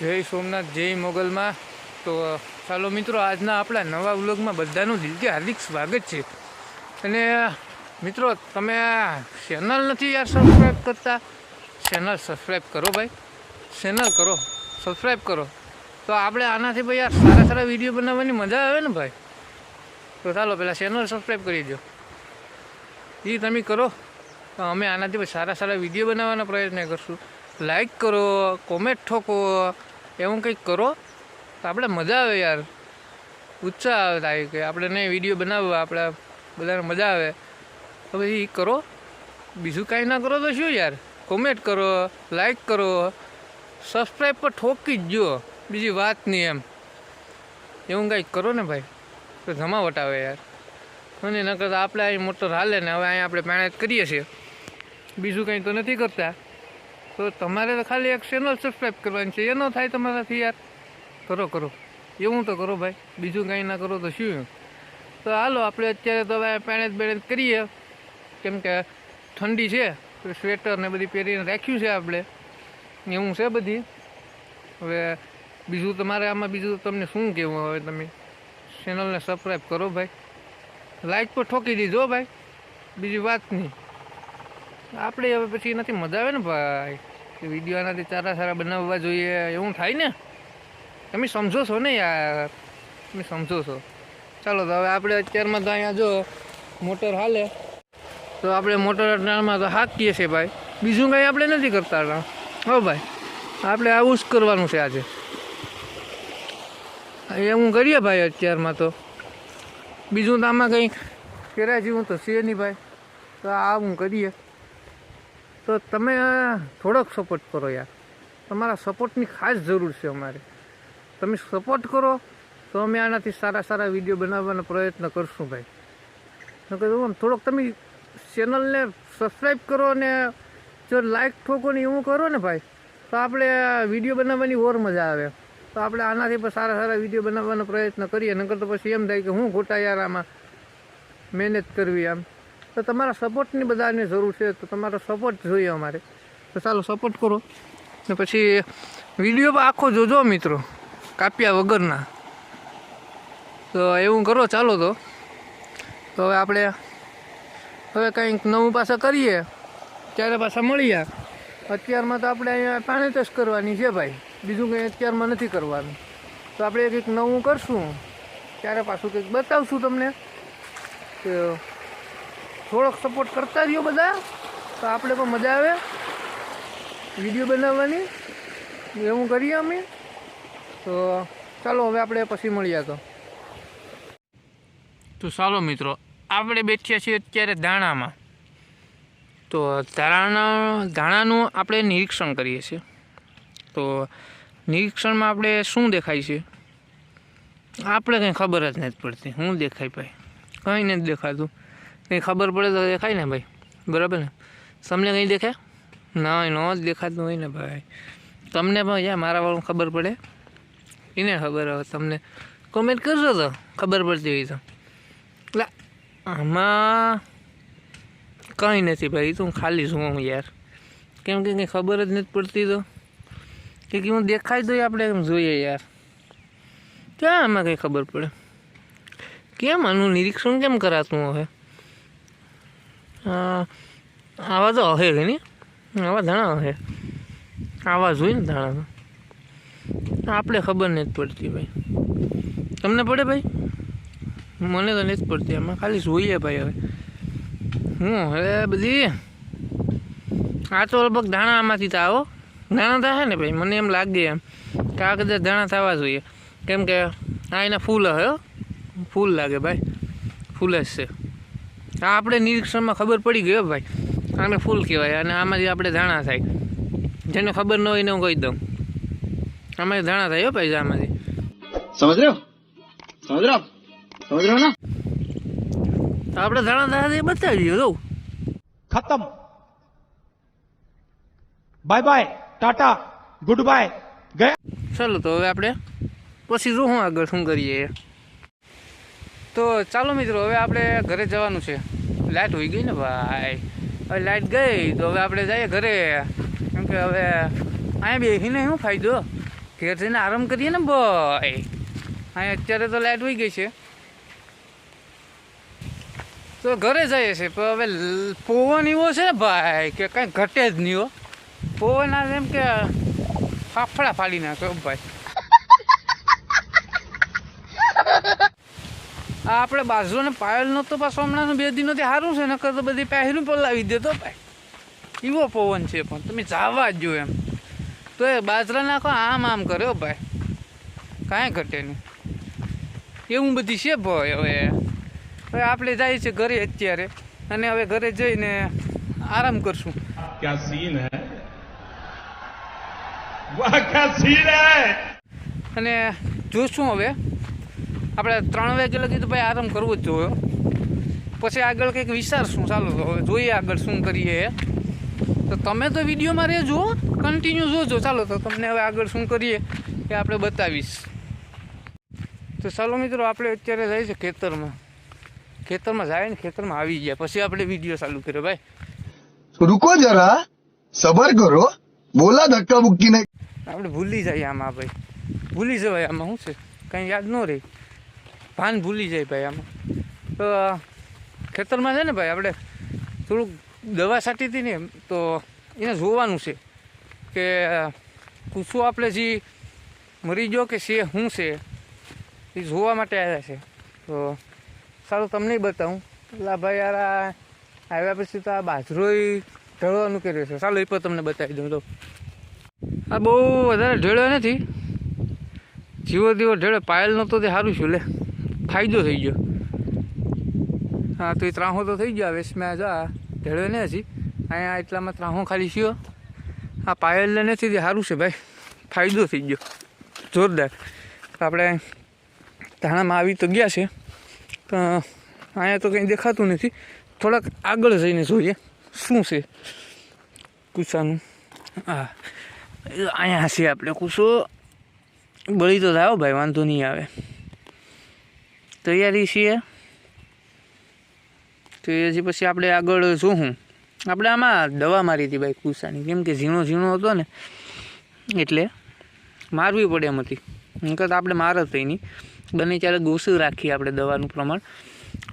જય સોમનાથ, જય મોગલમાં. તો ચાલો મિત્રો, આજના આપણા નવા વ્લોગમાં બધાનું દિલથી હાર્દિક સ્વાગત છે. અને મિત્રો, તમે આ ચેનલ નથી યાર સબસ્ક્રાઈબ કરતા? ચેનલ સબસ્ક્રાઈબ કરો ભાઈ. ચેનલ કરો. સબસ્ક્રાઈબ કરો. તો આપણે આનાથી ભાઈ યાર સારા સારા વીડિયો બનાવવાની મજા આવે ને ભાઈ. તો ચાલો પહેલાં ચેનલ સબસ્ક્રાઈબ કરી દો. એ તમે કરો. તો અમે આનાથી સારા સારા વીડિયો બનાવવાનો પ્રયત્ન કરશું. લાઈક કરો કોમેન્ટ ઠોકો એવું કંઈક કરો, તો આપણે મજા આવે યાર. ઉત્સાહ આવે થાય કે આપણે નહીં વીડિયો બનાવવા, આપણે બધાને મજા આવે. તો પછી કરો. બીજું કાંઈ ના કરો તો શું યાર? કોમેન્ટ કરો લાઈક કરો સબસ્ક્રાઈબ પર ઠોકી જ જો બીજી વાત નહીં એમ. એવું કંઈક કરો ને ભાઈ. તો જમાવટ આવે યાર. અને નકર આપણે અહીં મોટર હાલે ને, હવે અહીં આપણે મહેનત કરીએ છીએ. બીજું કંઈ તો નથી કરતા. તો તમારે તો ખાલી એક ચેનલ સબસ્ક્રાઈબ કરવાની છે. એ ન થાય તમારાથી યાર. કરો કરો. એવું તો કરો ભાઈ. બીજું કાંઈ ના કરો તો શું તો હાલો, આપણે અત્યારે તો હવે પેણેજ બેણેજ કરીએ. કેમ કે ઠંડી છે, તો સ્વેટર ને બધી પહેરીને રાખ્યું છે આપણે. એવું છે બધી. હવે બીજું તમારે આમાં બીજું તમને શું કહેવું હવે તમે? ચેનલને સબસ્ક્રાઈબ કરો ભાઈ. લાઈક પર ઠોકી દીધો ભાઈ. બીજી વાત નહીં. આપણે હવે પછી એનાથી મજા આવે ને ભાઈ? કે વીડિયો આનાથી સારા સારા બનાવવા જોઈએ, એવું થાય ને? તમે સમજો છો ને યાર. તમે સમજો છો. ચાલો તો હવે આપણે અત્યારમાં તો અહીંયા જો મોટર હાલે. તો આપણે મોટર અટાણમાં તો હાકીએ છીએ ભાઈ. બીજું કંઈ આપણે નથી કરતા હો ભાઈ, આપણે આવું જ કરવાનું છે આજે. એવું કરીએ ભાઈ અત્યારમાં તો. બીજું તો આમાં કંઈ કર્યા જેવું તો છે નહીં ભાઈ. તો આવું કરીએ. તો તમે થોડોક સપોર્ટ કરો યાર. તમારા સપોર્ટની ખાસ જરૂર છે અમારે. તમે સપોર્ટ કરો તો અમે આનાથી સારા સારા વીડિયો બનાવવાનો પ્રયત્ન કરશું ભાઈ. નકર થોડોક તમે ચેનલને સબસ્ક્રાઈબ કરો અને જો લાઈક ઠોકો ને એવું કરો ને ભાઈ, તો આપણે વીડિયો બનાવવાની ઓર મજા આવે. તો આપણે આનાથી પણ સારા સારા વીડિયો બનાવવાનો પ્રયત્ન કરીએ, નકર તો પછી એમ થાય કે હું ખોટા યાર આમાં મહેનત કરવી આમ. તો તમારા સપોર્ટની બધાને જરૂર છે, તો તમારો સપોર્ટ જોઈએ અમારે. તો ચાલો સપોર્ટ કરો. ને પછી વીડિયો આખો જોજો મિત્રો, કાપ્યા વગરના. તો એવું કરો, ચાલો તો. તો હવે આપણે હવે કંઈક નવું પાછા કરીએ, ત્યારે પાછા મળીએ. અત્યારમાં તો આપણે અહીંયા પાણી ટચ કરવાની છે ભાઈ. બીજું કંઈ અત્યારમાં નથી કરવાનું. તો આપણે કંઈક નવું કરશું, ત્યારે પાછું કંઈક બતાવશું તમને. કે થોડોક સપોર્ટ કરતા રહ્યો બધા, તો આપણે પણ મજા આવે. વીડિયો બનાવવાની. એવું કરીએ અમે. તો ચાલો હવે આપણે પછી મળીએ તો. તો ચાલો મિત્રો, આપણે બેઠ્યા છીએ અત્યારે દાણામાં તો ધાણા ધાણાનું આપણે નિરીક્ષણ કરીએ છીએ. તો નિરીક્ષણમાં આપણે શું દેખાય છે? આપણે કંઈ ખબર જ નથી પડતી. શું દેખાય ભાઈ? કંઈ નથી દેખાતું. કંઈ ખબર પડે તો દેખાય ને ભાઈ. બરાબર ને? તમને કંઈ દેખાય? ના ન જ દેખાતું હોય ને ભાઈ. તમને પણ યા મારા વાળું ખબર પડે. એને ખબર હવે તમને. કોમેન્ટ કરજો તો, ખબર પડતી હોય તો. એટલે આમાં કંઈ નથી ભાઈ તું ખાલી છું હું યાર. કેમ કે કંઈ ખબર જ નથી પડતી તો. કે હું દેખાય તો આપણે એમ જોઈએ યાર. ક્યાં આમાં કંઈ ખબર પડે? કેમ આનું નિરીક્ષણ કેમ કરાતું હવે? આવા તો હશે કે નહીં આવા ધાણા હશે આવા જોઈએ ને ધાણા આપણે ખબર નથી પડતી ભાઈ. તમને પડે ભાઈ? મને તો નથી પડતી આમાં. ખાલી જોઈએ ભાઈ હવે. હું હવે બધી આ તો લગભગ ધાણા આમાંથી તો આવો ધાણા થાય ને ભાઈ? મને એમ લાગે એમ કે આ કદાચ ધાણા થવા જોઈએ. કેમ કે આ એના ફૂલ હો. ફૂલ લાગે ભાઈ. ફૂલ જ છે. આ આપણે નિરીક્ષણમાં ખબર પડી ગયો ભાઈ. આને ફૂલ કહેવાય અને આમાંથી આપણે જાણા થાય. જેને ખબર ન હોય ને હું કહી દઉં. આમાંથી ધાણા થાય હો ભાઈ આમાંથી. સમજ રહ્યો સમજ ને? આપણે ધાણા થાય બતાવી દઈએ જોઉં ખતમ. Bye bye tata goodbye ગયા. ચાલો તો હવે આપણે પછી શું આગળ શું કરીએ. તો ચાલો મિત્રો, હવે આપણે ઘરે જવાનું છે. લાઇટ હોઈ ગઈ ને ભાઈ. હવે લાઇટ ગઈ, તો હવે આપણે જઈએ ઘરે. કેમ કે હવે અહીંયા બેસીને શું ફાયદો? ઘેર જઈને આરામ કરીએ ને ભાઈ. અહીંયા અત્યારે તો લાઇટ હોઈ ગઈ છે. તો ઘરે જઈએ છે પણ હવે પવન એવો છે ને ભાઈ કે કાંઈ ઘટે જ નહીં હો. પવન આ એમ કે ફાફડા ફાડી નાખ્યો ભાઈ. આપણે બાજરો ને પાયલનો તો પાછો હમણાં બે દિનોથી સારું છે નકર તો બધી પહેરું દે તો ભાઈ. એવો પવન છે પણ તમે જાવા જ જો એમ. તો એ બાજરા નાખો આમ આમ કર્યો ભાઈ. કાંઈ ઘટે નહીં. એવું બધી છે ભાઈ હવે. હવે આપણે જાય છે ઘરે અત્યારે. અને હવે ઘરે જઈને આરામ કરશું. ક્યાં સીન હે? વાહ ક્યાં સીન હે? અને જોશું હવે. આપણે ત્રણ વાગે લગી તો ભાઈ આરામ કરવો જ જોયો પછી આગળ કંઈક વિચારશું. ચાલો તો હવે જોઈએ આગળ શું કરીએ. તો તમે તો વિડીયોમાં રહેજો કન્ટિન્યુ જોજો. ચાલો તો તમને હવે આગળ શું કરીએ એ આપણે બતાવીશ. તો ચાલો મિત્રો આપણે અત્યારે જાય છે ખેતરમાં. ખેતરમાં જાય ને ખેતરમાં આવી ગયા. પછી આપણે વીડિયો ચાલુ કર્યો ભાઈ. રૂકો જરા. સબર કરો. બોલા ધક્કા મૂકીને આપણે ભૂલી જઈએ આમાં ભાઈ. ભૂલી જવાય આમાં શું છે? કઈ યાદ ન રહી. ભાન ભૂલી જાય ભાઈ આમાં. તો ખેતરમાં છે ને ભાઈ આપણે થોડુંક દવા છાંટી હતી ને તો એને જોવાનું છે કે કૂસો આપણે જે મરી ગયો કે છે, શું છે, એ જોવા માટે આવ્યા છે. તો, સારું તમને બતાવું. એટલે ભાઈ યાર આવ્યા પછી તો આ બાજરોય ઢળવાનું કર્યું છે. ચાલો એ પણ તમને બતાવી દઉં. તો, આ બહુ વધારે ઢળ્યો નથી. જીવો દીવો ઢેળે, પાયલ નહોતો તે સારું છું લે. ફાયદો થઈ ગયો. હા, તો એ ત્રાહો તો થઈ ગયો વેસમાં જા ઢેળવે ને હજી. અહીંયા એટલામાં ત્રાહો ખાલી થયો. આ પાયલને નથી સારું છે ભાઈ. ફાયદો થઈ ગયો. જોરદાર. આપણે ધાણામાં આવી તો ગયા છે, પણ અહીંયા તો કંઈ દેખાતું નથી. થોડાક આગળ જઈને જોઈએ, શું છે કુસાનું. હા, અહીંયા છે આપણે કુસો. બળી તો થાય ભાઈ, વાંધો નહીં આવે. તૈયારી છીએ. તો હજી પછી આપણે આગળ જોવું આપણે આમાં દવા મારી હતી ભાઈ કુસાની કેમ કે ઝીણો ઝીણો હતો ને, એટલે મારવી પડે એમ હતી. નકર આપણે માર જ નહીં. બને ત્યારે ગોસું રાખીએ આપણે દવાનું પ્રમાણ.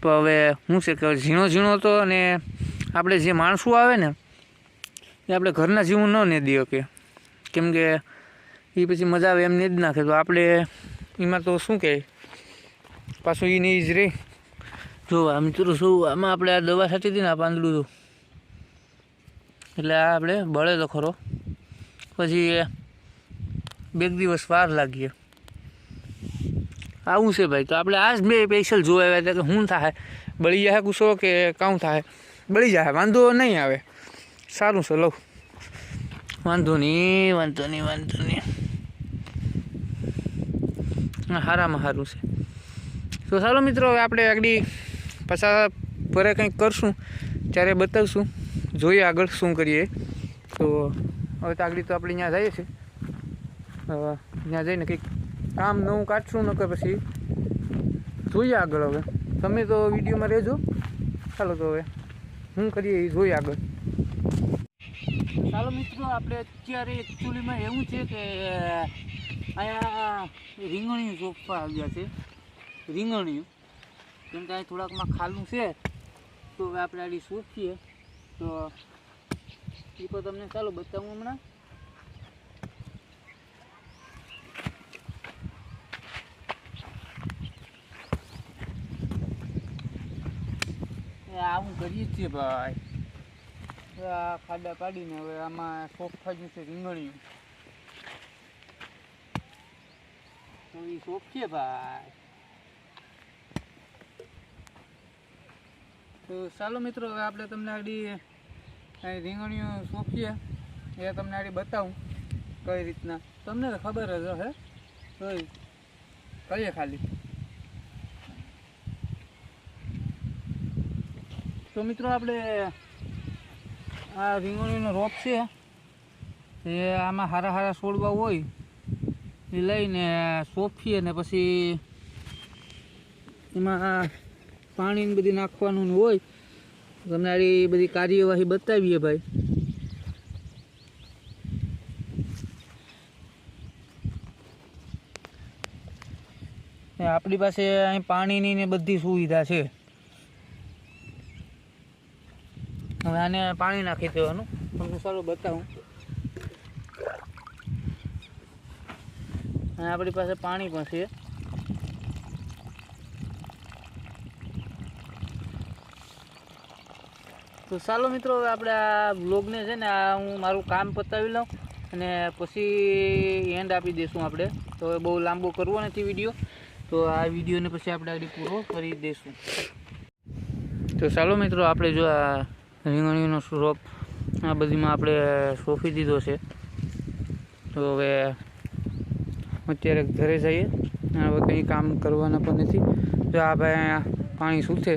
તો હવે શું છે કે ઝીણો ઝીણો હતો અને આપણે જે માણસો આવે ને, એ આપણે ઘરના જીવું ન ને દઈએ કે કેમ કે એ પછી મજા આવે એમ ને જ નાખે. તો આપણે, એમાં તો શું કહે પાછું એ નહીં જ રહે જો આ મિત્રો શું, આમાં આપણે આ દવા છાંટી હતી ને આ પાંદડું તો એટલે આ આપણે બળે તો ખરો. પછી બે દિવસ વાર લાગીએ. આવું છે ભાઈ, તો આપણે આ જ બે સ્પેશિયલ જોવા આવ્યા હતા કે શું થાય? બળી જાય કુશો કે કાં થાય? બળી જાય, વાંધો નહીં આવે. સારું છે, લઉં. વાંધો નહીં વાંધો નહીં વાંધો નહીં. હારામાં સારું છે. તો ચાલો મિત્રો, હવે આપણે આગળ પાછા ફરે કંઈક કરશું. ત્યારે બતાવશું. જોઈએ આગળ શું કરીએ. તો હવે તો આગળ તો આપણે ત્યાં જઈએ છીએ. ત્યાં જઈને કંઈક કામ નવું કાઢશું, નકર પછી જોઈએ આગળ હવે. તમે તો વિડીયોમાં રહેજો. ચાલો તો હવે શું કરીએ એ જોઈએ આગળ. ચાલો મિત્રો, આપણે અત્યારે એકચ્યુઅલીમાં એવું છે કે અહીંયા રીંગણી ચોપવા આવ્યા છે. રીંગણીયું. કેમ કે અહીં થોડાકમાં ખાલું છે, તો હવે આપણે આડી શોખીએ તો એ તો તમને ચાલો બતાવું હમણાં. આવું કરીએ છીએ ભાઈ. આ ખાડા પાડીને હવે આમાં સોફા જે છે રીંગણિયું. તો એ સોફીએ ભાઈ. તો ચાલો મિત્રો, હવે આપણે તમને આડી રીંગણીઓ સોંપીએ. એ તમને આડી બતાવું કઈ રીતના. તમને તો ખબર જ હે. તો કરીએ ખાલી. તો મિત્રો, આપણે આ રીંગણીનો રોપ છે. એ આમાં હારા હારા છોડવા હોય, એ લઈને સોંપીએ ને પછી એમાં પાણી ને બધી નાખવાનું હોય તમને આ બધી કાર્યવાહી બતાવીએ ભાઈ. આપણી પાસે અહીં પાણીની ને બધી સુવિધા છે. હવે આને પાણી નાખી દેવાનું. તમને સારું બતાવું. આપણી પાસે પાણી પણ છે. તો ચાલો મિત્રો, હવે આપણે આ બ્લોગને છે ને, આ હું મારું કામ પતાવી લઉં અને પછી એન્ડ આપી દઈશું આપણે. તો હવે બહુ લાંબો કરવો નથી વીડિયો તો આ વિડીયોને પછી આપણે આગળ પૂરો કરી દઈશું તો ચાલો મિત્રો, આપણે જો આ રીંગણીનો શોપ, આ બધીમાં આપણે સોંપી દીધો છે. તો હવે અત્યારે ઘરે જઈએ. હવે કંઈ કામ કરવાના પણ નથી. જો આ ભાઈ પાણી સૂથે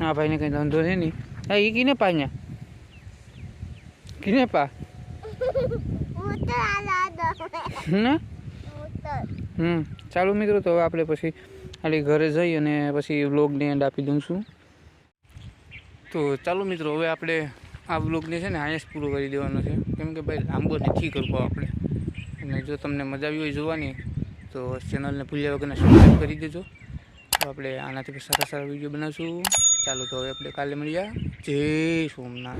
આ ભાઈને કંઈ ધંધો છે નહીં. એ કીને પા અહીંયા કીને પા ને હમ ચાલો મિત્રો તો હવે આપણે પછી ખાલી ઘરે જઈ અને પછી વ્લોગને એન્ડ આપી દઉં તો ચાલો મિત્રો હવે આપણે આ વ્લોગને છે ને અહીંયા જ પૂરો કરી દેવાનો છે. કેમ કે ભાઈ લાંબો નથી કરવો આપણે અને જો તમને મજા આવી હોય જોવાની તો ચેનલને ભૂલ્યા વગરના સબસ્ક્રાઈબ કરી દેજો. તો આપણે આનાથી સારા સારા વીડિયો બનાવશું. ચાલો તો હવે આપણે કાલે મળીએ. જય સોમનાથ.